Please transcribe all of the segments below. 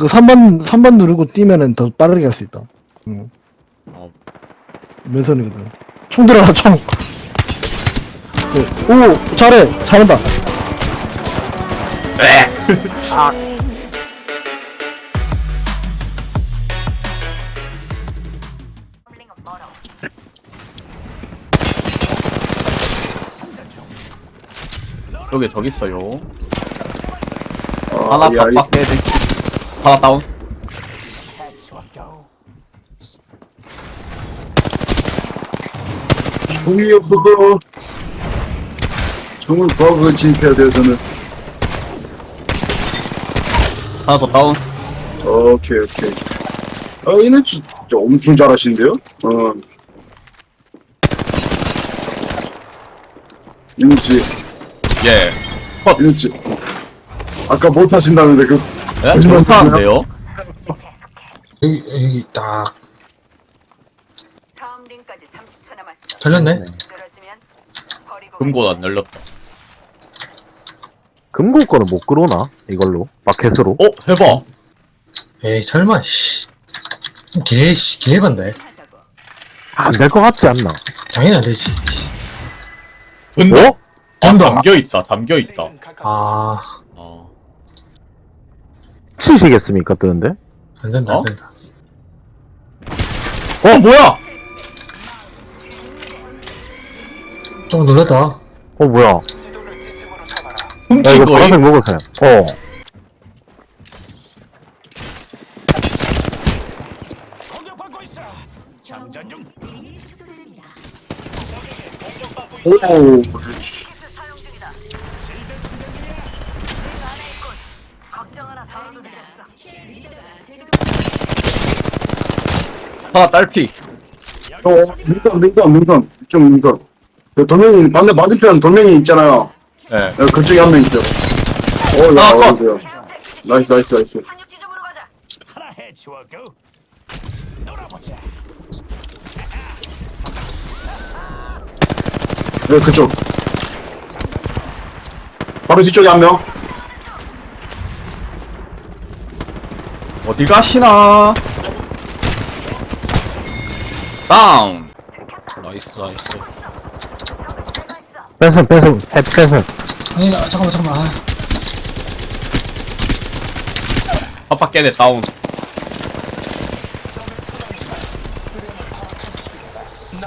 그 3번 3번 누르고 뛰면은 더 빠르게 갈수 있다. 응. 어. 맨손이거든. 총 들어라 총. 네. 오 잘해 잘한다. 여기 저기 있어요. 아, 하나 알겠습니다. 깨지. 하나 다운. 총이 없어서 총을 구하고 진입해야 돼요 저는 하나 더 다운. 오케이 오케이 아 얘는 진짜 엄청 잘하시는데요? 어 윤지 예. 윤지 아까 못하신다면서 그 예? 거짓말 못하는데요? 여기 여기 딱 다음 링까지 30초 남았어. 걸렸네. 쓰러지면 버리고 금고 안 열렸다. 금고 거는 못 끌어나? 이걸로? 마켓으로? 어? 해봐. 에이 설마 씨. 개, 씨, 개반데. 하자고. 안 될 것 같지 않나? 당연히 안 되지. 근데 어? 아, 온다. 잠겨 있다. 잠겨 있다. 아, 어. 치시겠습니까, 뜨는데? 안 된다, 어? 안 된다. 어 뭐야? 좀 놀랐다. 어, 뭐야. 야, 훔친 이거 거임? 파란색 먹으세요. 어. 오 사용 중이다. 링 안에 있군. 걱정하나 다운도 되었어. 하나 딸피. 어, 민선, 민선, 민선. 이쪽 민선. 그 도면이, 반대, 맞은편 도면이 있잖아요. 예. 어, 그쪽에 한 명 있죠. 어, 야, 아, 컷. 어디야. 나이스, 나이스, 나이스. 착륙 지점으로 가자. 하나 해치워고 놀아보자 네, 그쪽. 바로 뒤쪽에 한 명. 어디 가시나? 다운. 나이스 나이스. 뺏음, 해, 뺏음. 아니, 아, 잠깐만, 잠깐만. 아, 아빠 깨네 다운.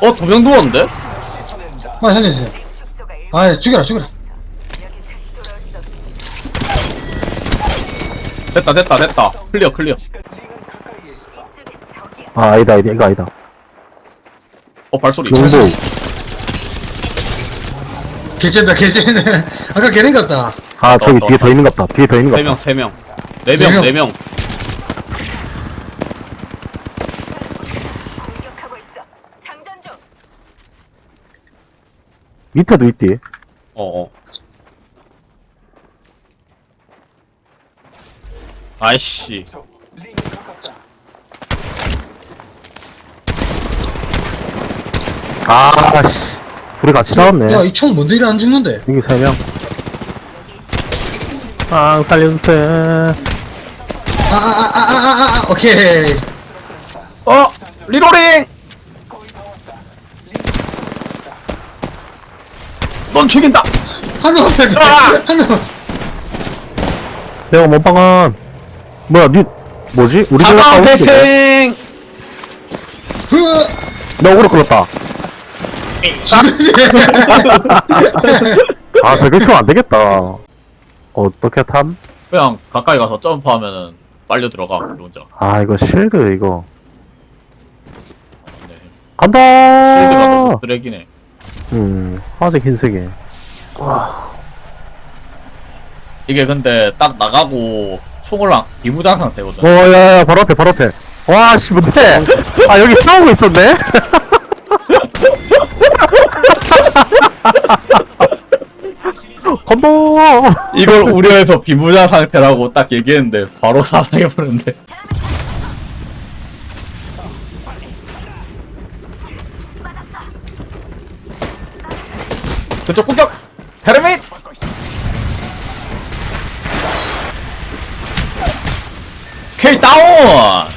어, 두명 누웠는데? 빨리 살려주세요. 축소가 일부 아, 죽여라, 죽여라. 됐다, 됐다, 됐다. 클리어, 클리어. 아, 아니다, 아니다, 이거 아니다. 어, 발소리. 용보. 개쩐다, 개쩐네. 아까 걔네 같다. 아, 저기 어, 뒤에 어. 더 있는 것 같다. 뒤에 더 있는 것세 명, 같다. 세 명. 네네 명, 명. 네 명. 공격하고 있어. 장전 중. 밑에도 있디. 어, 어. 아이씨. 아, 씨. 둘이 같이 나왔네. 야, 이 총 뭔데 이래 안 죽는데? 여기 세 명. 아, 살려주세요. 아, 아, 아, 아, 아, 아, 오케이. 어! 리로링! 넌 죽인다! 한 놈, 아! 한 놈. 내가 몸빵한. 뭐야, 니, 뭐지? 우리 갔다 오지? 회생! 흐, 나 오그로 끌었다. 아, 저게 좀 안 되겠다. 어떻게 탐? 그냥 가까이 가서 점프하면은 빨려 들어가, 우리 혼자. 아, 이거 실드, 이거. 네. 간다! 실드가 너무 쓰레기네. 음, 아직 흰색이. 이게 근데 딱 나가고 총을 안, 기무장 상태거든. 어, 야, 야, 바로 앞에, 바로 앞에. 와, 씨, 뭔데? 아, 여기 싸우고 있었네? 건보! 이걸 우려해서 비무장 상태라고 딱 얘기했는데 바로 사망해버렸는데. 그쪽 공격! 테르밋! 오케이 다운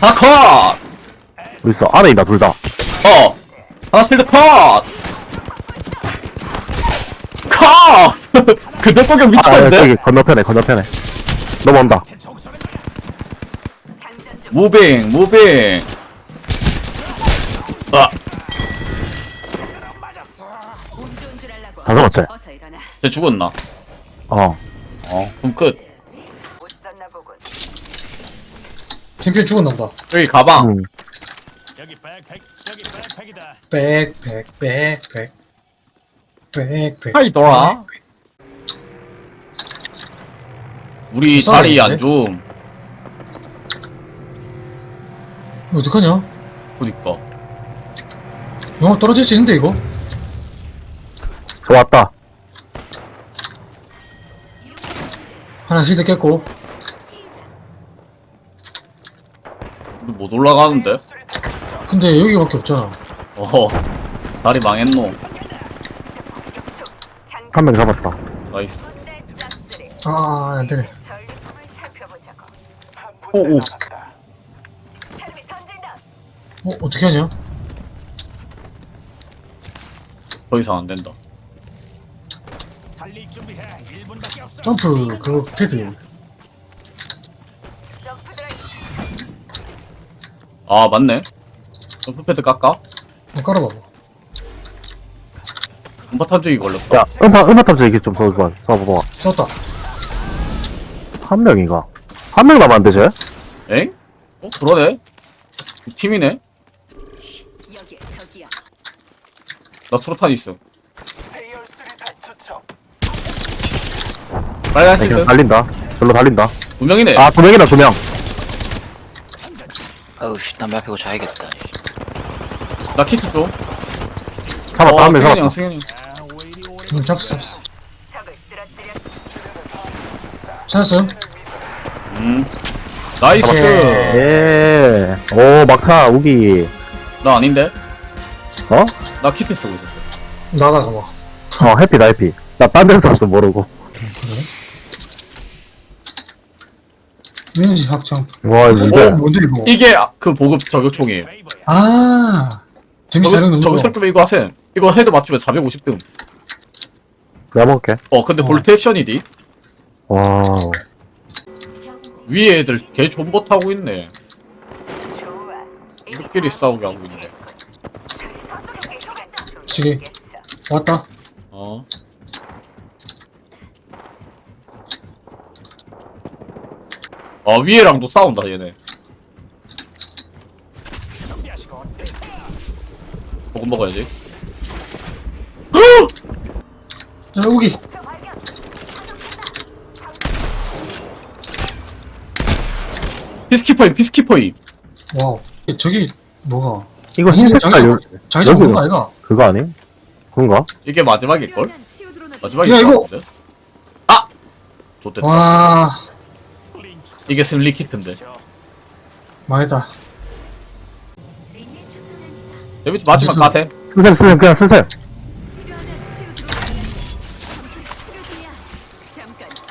하나 컷 어디 있어? 안에 있다, 둘 다. 어! 하나 필드 컷! 컷! 그 덕구경 아, 미쳤는데? 저기 건너편에, 건너편에. 넘어온다. 무빙, 무빙. 아. 다 잡았지? 쟤 죽었나? 어. 어, 그럼 끝. 죽었나 보다. 여기 가방. 음. 여기 백팩 여기 백팩이다 백 백 백 백 백 백. 하이, 돌아. 우리 싸워야 자리 안 되는데? 좀. 이거 어떡하냐? 그니까. 영화 떨어질 수 있는데 이거? 좋았다. 하나 실드 깼고 우리 못 올라가는데? 근데 여기밖에 없잖아 어허. 다리 망했노. 한 명 잡았다. 나이스. 군대 쐈으리. 아 안되네. 오오. 던진다. 어 어떻게 하냐? 더 이상 안 된다. 달릴 준비해 1분밖에 없어 점프 그거 드라이브. 아, 맞네. 점프패드 깎아? 어, 깔아봐봐 음파탄 쪽이 걸렸다. 야, 음파, 음파탑 얘기 좀 써봐. 써봐봐. 썼다 한 명이가. 한 명 남았는데, 쟤? 엥? 어, 그러네? 팀이네? 여기 저기야. 나 수로탄 있음. 빨간 아, 그냥 시드 달린다. 별로 달린다. 두 명이네. 아, 두 명이다, 두 명. 아우 씨 담배 피고 자야겠다 나 키트 좀. 잡았다, 어, 한명 승현이 형, 잡았다. 승현이 형. 아, 음 잡았어 잡았어 음. 나이스. 예. 오, 막타, 우기. 나 아닌데? 어? 나 키트 쓰고 있었어. 나가 가 봐 어, 해피, 나 해피. 나 딴 데서 썼어, 모르고. 민지 확정 와, 이거 어? 뭔데? 이거 이게 아- 그 보급 저격총이에요. 아 재밌어 쓸 거면 이거 하세요. 이거 헤드 맞추면 450등. 내가 먹을게. 어, 근데 볼트 액션이 디? 와우. 위에 애들 개 존버 타고 있네. 우리끼리 싸우게 하고 있네. 지금 왔다 어. 아, 위에랑도 싸운다, 얘네. 보급 먹어야지. 자 여기 피스키퍼임, 피스키퍼임. 와우 저기 뭐가 이거 아니, 흰 자기 색깔, 요, 자기 잡은 여기- 거 아이가? 그거 아니? 그런가? 이게 마지막일걸? 마지막일 야, 것 이거- 같은데? 아! 좋됐다. 와 이게 슬리 키트인데. 망했다 데비트 마지막 무슨- 가세. 쓰셈, 쓰셈, 그냥 쓰셈.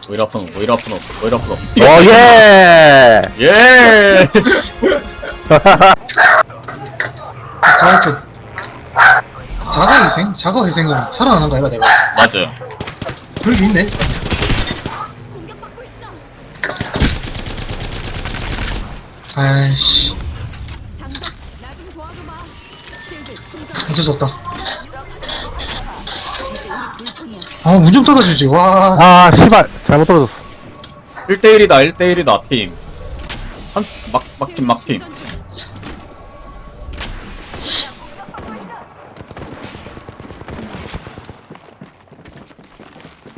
오일 아프노, 오일 아프노, 오일 아프노. 오, 예! 예! 다이어트 자가 희생? 자가 희생은 살아나는 거 아이가 내가 맞아요. 그런 게 있네 아이씨 어쩔 수 없다 아 무좀 떨어지지 와 아, 씨발. 잘못 떨어졌어. 1대1이다, 1대1이다, 팀. 한, 막, 막팀, 막팀.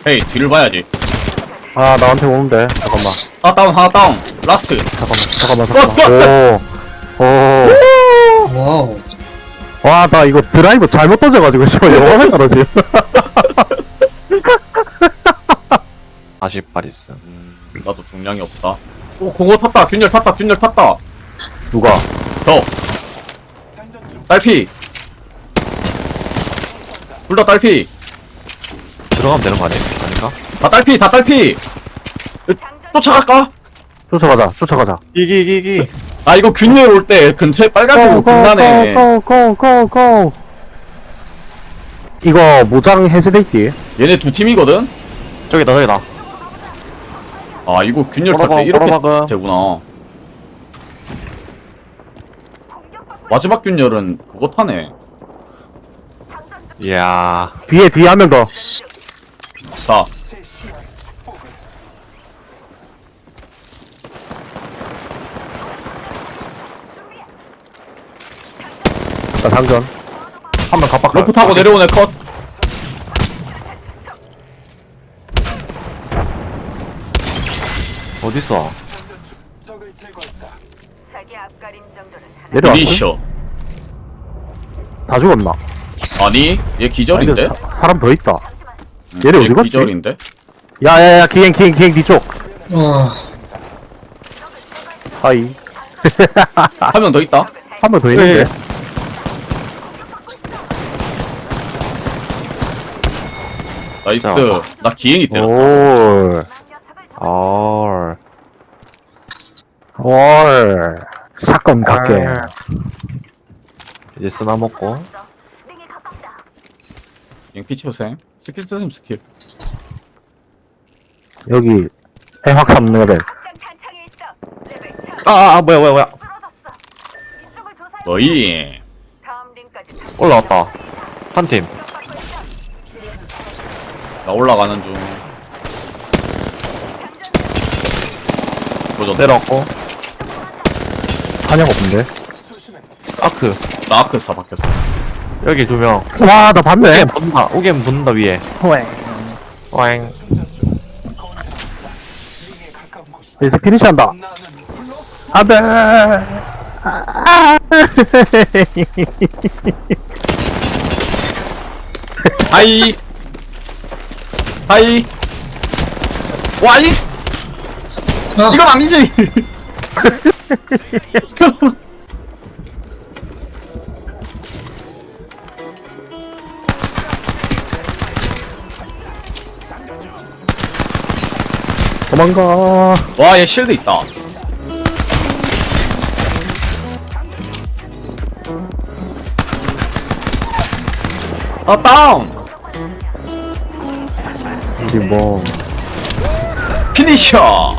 헤이, 뒤를 봐야지. 아, 나한테 오는데. 잠깐만. 하나 다운, 하나 다운. 라스트. 잠깐만, 잠깐만, 잠깐만. 오. 오. 와우 와, 나 이거 드라이브 잘못 던져가지고, 씨발, 영화에 떨어지. 40발 있어. 음, 나도 중량이 없다. 오, 그거 탔다. 균열 탔다. 균열 탔다. 누가? 저. 딸피. 둘 다 딸피. 들어가면 되는 거 아니야? 아닌가? 다 딸피 다 딸피 쫓아갈까? 쫓아가자 쫓아가자. 이기 이기 이기. 아 이거 균열 올 때 근처에 빨간색으로 빛나네. 고고고고고. 이거 무장 해제돼 있디 얘네 두 팀이거든? 저기다 저기다. 아 이거 균열 탈때 꼬라박, 이렇게 꼬라박은. 되구나. 마지막 균열은 그거 타네. 이야. 뒤에 뒤에 한 명더. 자 나 상전 한명 갑박 러프 타고 내려오네 컷 어딨어 자기 앞가림 정도는 하나. 내려왔어? 리셔 다 죽었나? 아니 얘 기절인데? 아니, 사, 사람 더 있다 응, 얘네 얘 어디 갔지? 기절인데? 야야야 기행 기행 기행 뒤쪽 와 하이 한 명 더 있다 한명더 있는데 네. 나이스 자. 나 기행이 때려 올어올 사건 갈게 아. 이제 쓰나 먹고 가깝다. 갱피 치우셈 스킬 쓰셈 스킬 여기 해확 3레벨 장 탄창에 있어. 레벨 3 아아 아, 뭐야 뭐야 뭐야. 너희 올라왔다 한팀 공격받고 있어. 나 올라가는 중. 도전 내려왔고. 한약 없는데? 아크. 나 아크스타 바뀌었어. 여기 두명. 와 나 봤네. 오겜 붙는다. 오겜 붙는다 위에. 와잉 여기서 피니시 한다. 안돼! 아, 하이 하이. 와이. 아, 이건 아니지. 도망가. 와 얘 실드 있다. 아 다운 이게 뭐. 피니셔